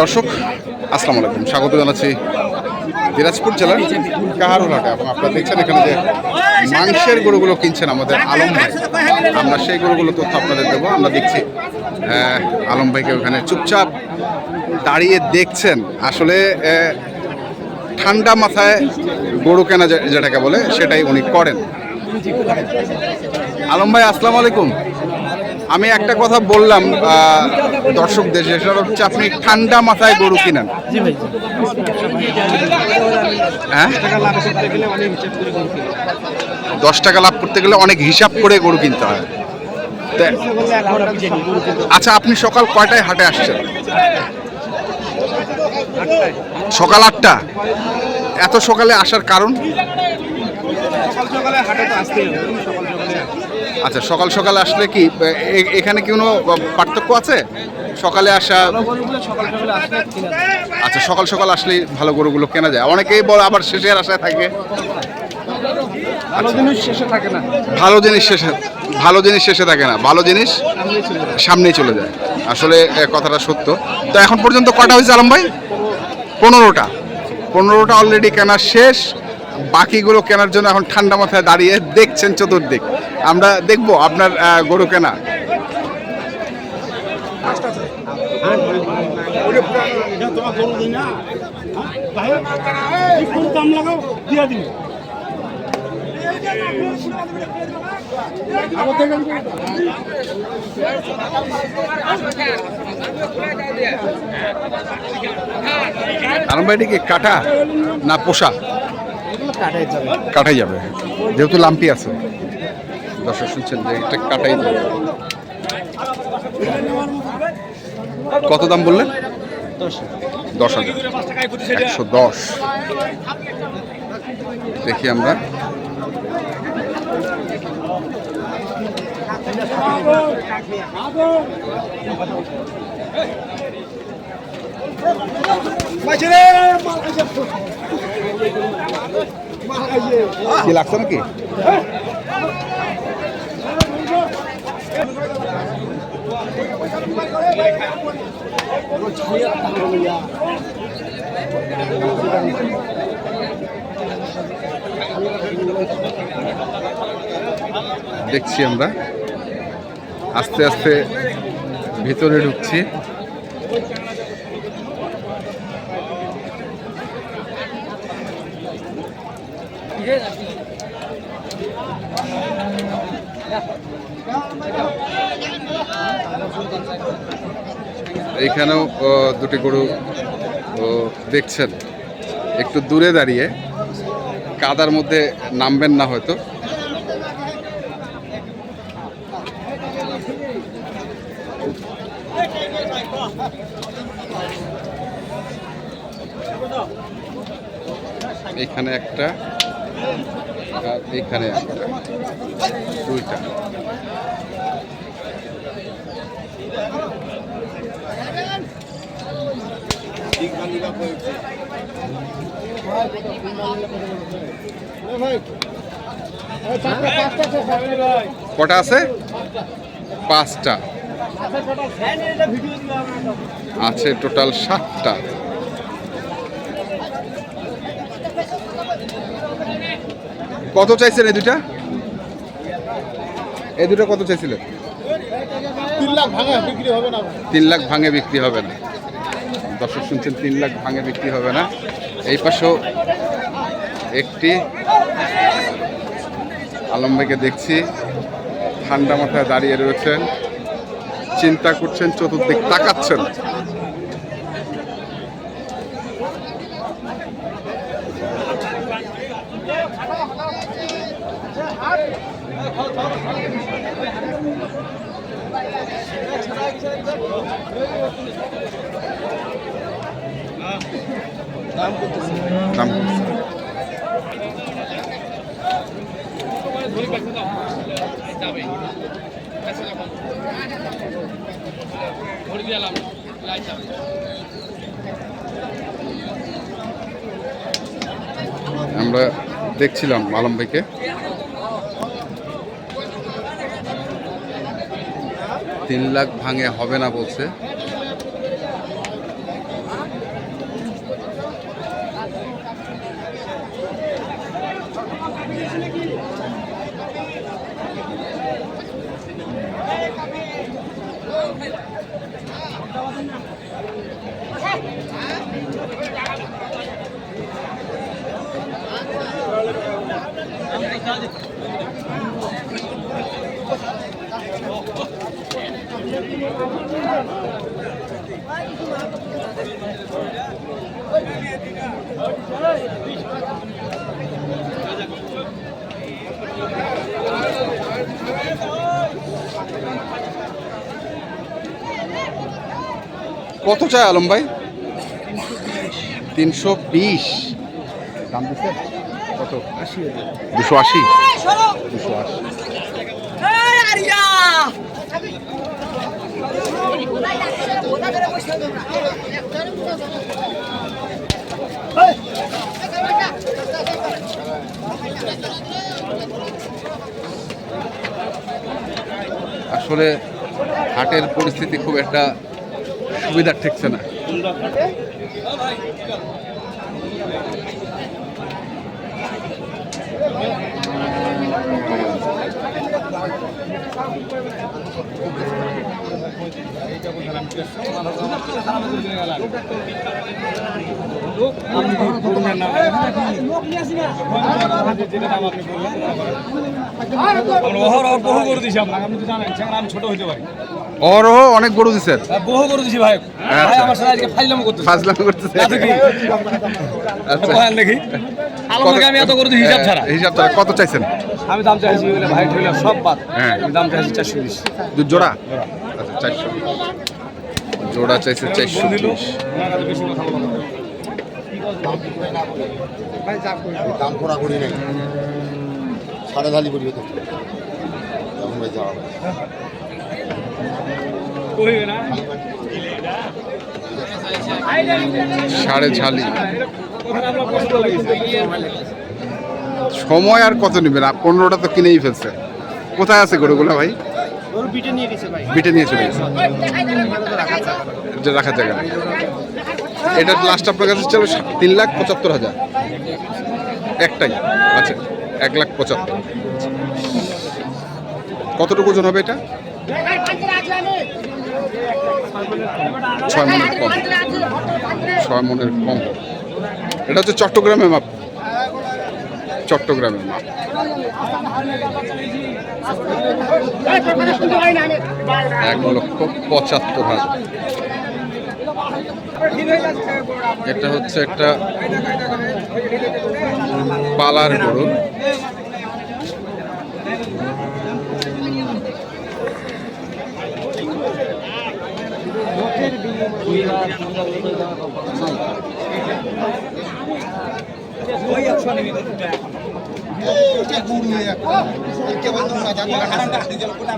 দর্শক, আসসালামু আলাইকুম। স্বাগত জানাচ্ছি দিনাজপুর জেলার কাহারুলহাটে এবং আপনারা দেখছেন এখানে যে মাংসের গরুগুলো কিনছেন আমাদের আলম ভাই। আমরা সেই গরুগুলো তথ্য আপনাদের দেবো। আমরা দেখছি আলম ভাইকে ওখানে চুপচাপ দাঁড়িয়ে দেখছেন। আসলে ঠান্ডা মাথায় গরু কেনা যেটাকে বলে, সেটাই উনি করেন। আলম ভাই, আসসালামু আলাইকুম। আমি একটা কথা বললাম দর্শকদের যে সেটা হচ্ছে আপনি ঠান্ডা মাথায় গরু কিনেন। হ্যাঁ? দশ টাকা লাভ করতে গেলে অনেক হিসাব করে গরু কিনতে হয়। আচ্ছা আপনি সকাল কয়টায় হাটে আসছেন? সকাল আটটা? এত সকালে আসার কারণ? সকাল সকালে হাটে তো আসতেই হবে। আচ্ছা সকাল সকাল আসলে কি এখানে কি কোনো পার্থক্য আছে? সকালে আসা সকাল সকালে আসলে। আচ্ছা সকাল সকাল আসলেই ভালো গরুগুলো কেনা যায়। অনেকেই বল আবার শেষের আশায় থাকে। ভালো জিনিস শেষে থাকে না। ভালো জিনিস শেষে ভালো জিনিস শেষে থাকে না। ভালো জিনিস সামনেই চলে যায়। আসলে কথাটা সত্য। তো এখন পর্যন্ত কটা হয়েছে আলম ভাই? পনেরোটা। পনেরোটা অলরেডি কেনা শেষ। বাকিগুলো কেনার জন্য এখন ঠান্ডা মাথায় দাঁড়িয়ে দেখছেন চতুর্দিক। আমরা দেখব আপনার গরু কেনা। এটা কি কাটা না পোষা? কাটাই যাবে। কাটাই যাবে। যেহেতু লাম্পি আছে। দর্শক শুনছেন যে এটা কাটাই কত দাম বললেন? দশ হাজার। একশো দশ। দেখি আমরা। কি লাগছে নাকি? দেখছি আমরা। আস্তে আস্তে ভিতরে ঢুকছি। এইখানেও ও, দুটি গরু দেখছেন। একটু দূরে দাঁড়িয়ে কাদার মধ্যে নামবেন না হয়তো। এখানে একটা আর এখানে একটা দুইটা। কটা আছে? পাঁচটা। আছে টোটাল সাতটা। কত চাইছেন এই দুটা এই দুটো কত চাইছিলেন তিন লাখ ভাঙা বিক্রি হবে না। তিন লাখ ভাঙে বিক্রি হবে না। দর্শক শুনছেন, তিন লাখ ভাঙে বিক্রি হবে না। এই পাশেও একটি আলম ভাইকে দেখছি, ঠান্ডা মাথায় দাঁড়িয়ে রয়েছেন। চিন্তা করছেন, চতুর্দিক তাকাচ্ছেন। আমরা দেখছিলাম আলম ভাইকে। তিন লাখ ভাঙে হবে না বলছে। কত চাই আলম ভাই? তিনশো বিশ। দাম দিচ্ছে? কত? আশি দুশো আশি। দুশো আশি। আসলে হাটের পরিস্থিতি খুব একটা সুবিধার ঠেকছে না। আমরা ছোট হইতে পারি অরহ অনেক গরু বহু দিছি। ভাই ভাই আমার সাথে আজকে ফাইলাম করতেছে। ফাজলাম করতেছে আচ্ছা দেখি। আলমকে আমি এত দিই হিসাব ছাড়া। হিসাব ছাড়া কত চাইছেন? আমি দাম চাইছি বলে ভাই ঠইলা সব বাদ। হ্যাঁ। আমি দাম চাইছি চারশো বিশ। দু জোড়া? আচ্ছা জোড়া চাইছে চারশো বিশ। বেশি কথা বলা দাম? করা। করি নাই। সাড়ে ধালি করি এখন ভাই যাওয়া না? সাড়ে ঝালি সময় আর কত নেবেন? আপ- পনেরোটা তো কিনেই ফেলছে। কোথায় আছে গরুগুলো ভাই? বিটে নিয়ে ভাই। বিটে নিয়ে চলে গেছে। রাখার জায়গা। এটার লাস্ট আপনার কাছে ছিল তিন লাখ পঁচাত্তর হাজার। একটাই। আচ্ছা এক লাখ পঁচাত্তর। কতটুকু ওজন হবে এটা? ছয় মনের কম। ছয় মনের কম। এটা হচ্ছে চট্টগ্রামে মাপ। চট্টগ্রামের মাপ। এক লক্ষ পঁচাত্তর হাজার। এটা হচ্ছে একটা পালার গরু।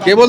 কেবল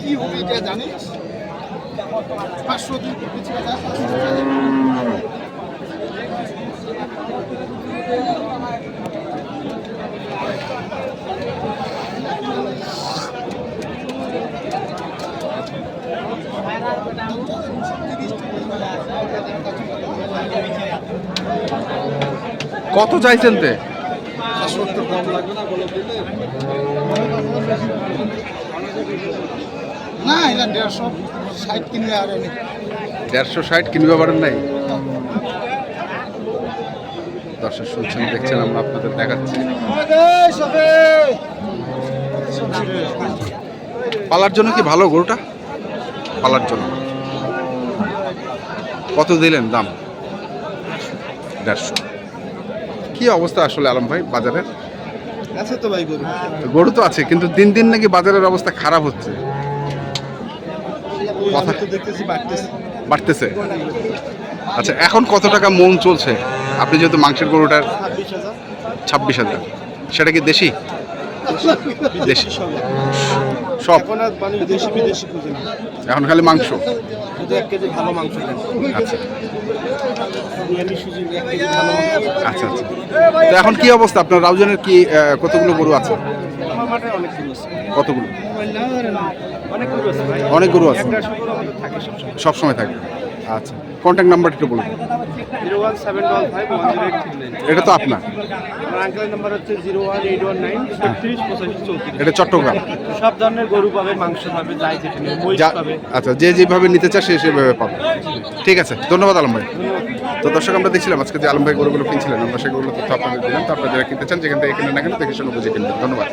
কি হবে এটা জানিস পাঁচশো দুই কত চাইছেন তে? না এটা দেড়শো ষাট কিনলে আর দেড়শো ষাট কিনবে পারেন নাই? দর্শক শুনছেন দেখছেন আমরা আপনাদের দেখাচ্ছি। পালার জন্য কি ভালো গরুটা? পালার জন্য। কত দিলেন দাম? দেড়শো। কি অবস্থা আসলে আলম ভাই বাজারের? আছে তো ভাই গরু। গরু তো আছে কিন্তু দিন দিন নাকি বাজারের অবস্থা খারাপ হচ্ছে। কথা তো দেখতেছি বাড়তেছে। বাড়তেছে? আচ্ছা এখন কত টাকা মন চলছে? আপনি যেহেতু মাংসের গরুটার ছাব্বিশ হাজার। ছাব্বিশ হাজার। সেটা কি দেশি। দেশি। সব। এখন আর মানে দেশি বিদেশি খুঁজে না। এখন খালি মাংস। শুধু এক কেজি ভালো মাংস আচ্ছা। আচ্ছা আচ্ছা। তো এখন কি অবস্থা? আপনার রাউজানের কি কতগুলো গরু আছে? কতগুলো? অনেক গরু আছে সব সময় থাকে আচ্ছা। কন্ট্যাক্ট নাম্বারটা একটু বলুন। এটা তো আপনার। আঙ্কেলের নাম্বার হচ্ছে zero one eight one nine ছত্রিশ পঁচাশি চৌত্রিশ। এটা চট্টগ্রাম। সব ধরনের গরু পাবে মাংস পাবে যাই যেটা যা পাবে আচ্ছা যে যেভাবে নিতে চায় সে সেভাবে পাবে। ঠিক আছে ধন্যবাদ আলম ভাই। তো দর্শক আমরা দেখছিলাম আজকে যে আলম ভাই গরুগুলো কিনছিলেন আমরা সেগুলো তথ্য আপনাদের দিলাম। তো আপনারা যারা কিনতে চান যেখান থেকে কিনে না কেন দেখে শুনে বুঝে কিনবেন। ধন্যবাদ।